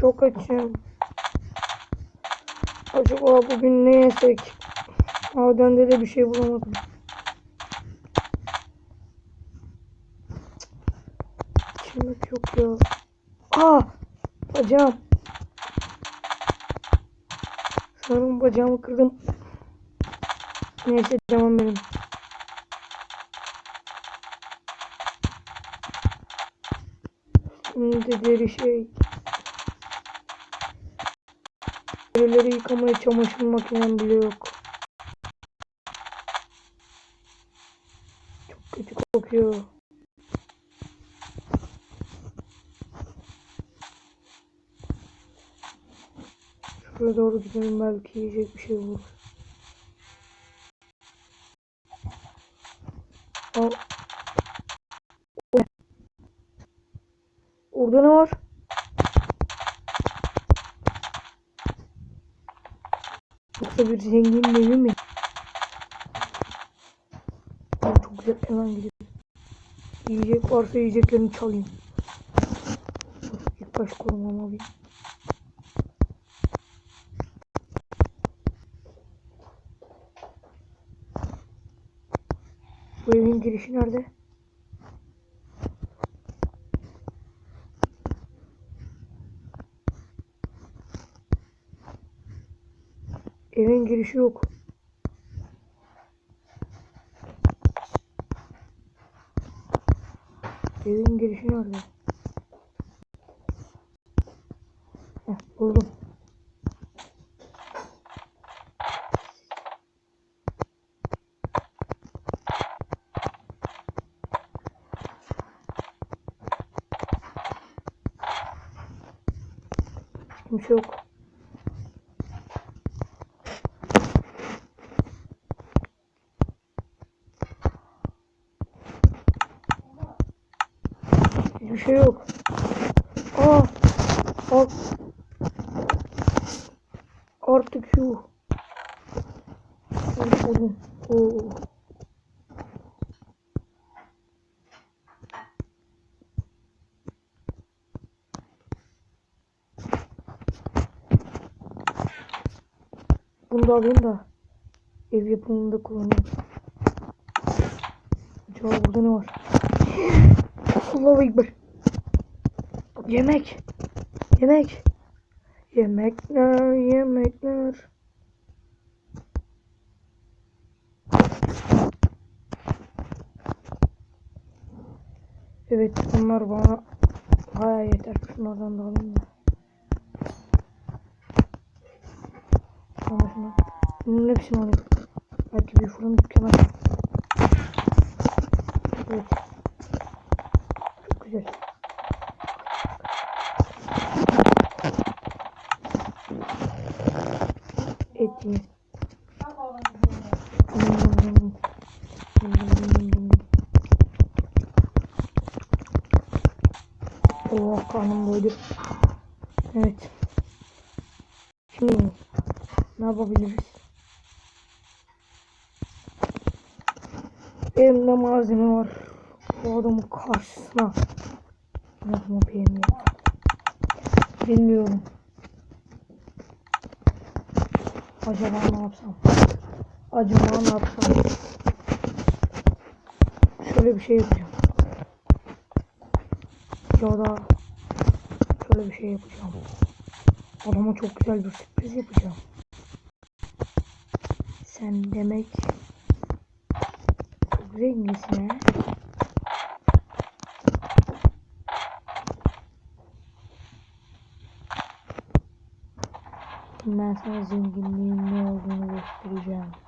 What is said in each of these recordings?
Çok açım. Acaba bugün ne yesek? Madende de bir şey bulamadım. Yemek yok ya. Aa! Bacağım. Sanırım bacağımı kırdım. Neyse devam benim. Şimdi deri şey. Derileri yıkamaya çamaşır makinem bile yok. Çok kötü kokuyor. Şuraya doğru gidelim belki yiyecek bir şey olur. Aa. Orada ne var? Yoksa bir zenginin evi mi? Çok güzel hemen gidelim. Yiyecek varsa yiyeceklerini çalayım. İlk baş korumam alayım. Bu evin girişi nerede? Evin girişi yok. Evin girişi nerede? Heh, buldum. Kimse yok. Hiçbir şey yok. Aa! Art Artık şu. Oo. Bunu da alayım da ev yapımında kullanayım. Acaba burada ne var? Allahu Ekber. Yemek. Yemek. Yemekler, yemekler. Evet bunlar bana baya yeter. Şunlardan da alayım da. Şuna şuna. Bunun hepsini alayım. Belki bir fırın dükkanı. Evet. Çok güzel. Et yiyin. Oh karnım doydu. Evet. Şimdi ne yapabiliriz? Elimde malzeme var. Bu adamın karşısına. Ne yapayım ya? Bilmiyorum. Acaba ne yapsam? Acaba ne yapsam? Şöyle bir şey yapacağım. Ya da şöyle bir şey yapacağım. Adama çok güzel bir sürpriz yapacağım. Sen demek ha? Ben sana zenginliğin ne olduğunu göstereceğim.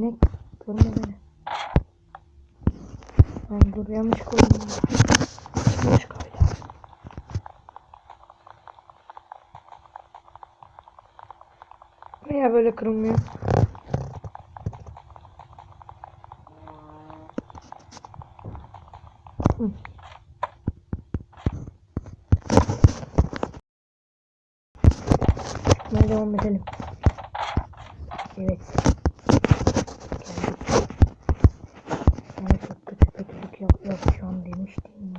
Ne? Görme beni. Ben dur yanlış koydum. Yanlış koydum. Ne ya böyle kırılmıyor? Hı. Devam edelim. Evet. Geldik. Sana çok kötü kötülük yap yapacağım demiştim.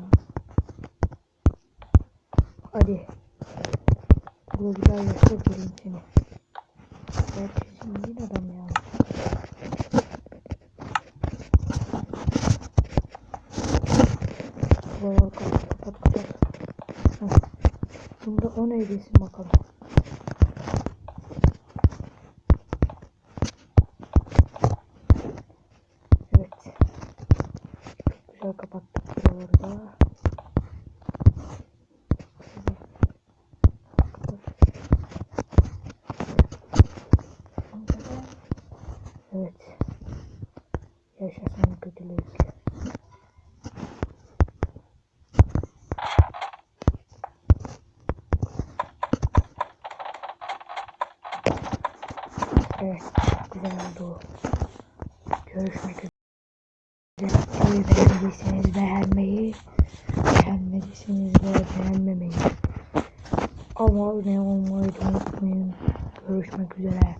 Hadi. Burada bir daha yaşa göreyim seni. Gerçi zengin adam ya. Buraları kapat kapat kapat. Bunda o neydesin bakalım. Evet. Çok güzel kapattık buraları da. Evet. Yaşasın kötülük. Evet. Güzel oldu. Görüşmek üzere. Beğendiyseniz beğenmeyi, beğenmediyseniz de beğenmemeyi, abone olmayı da unutmayın. Görüşmek üzere.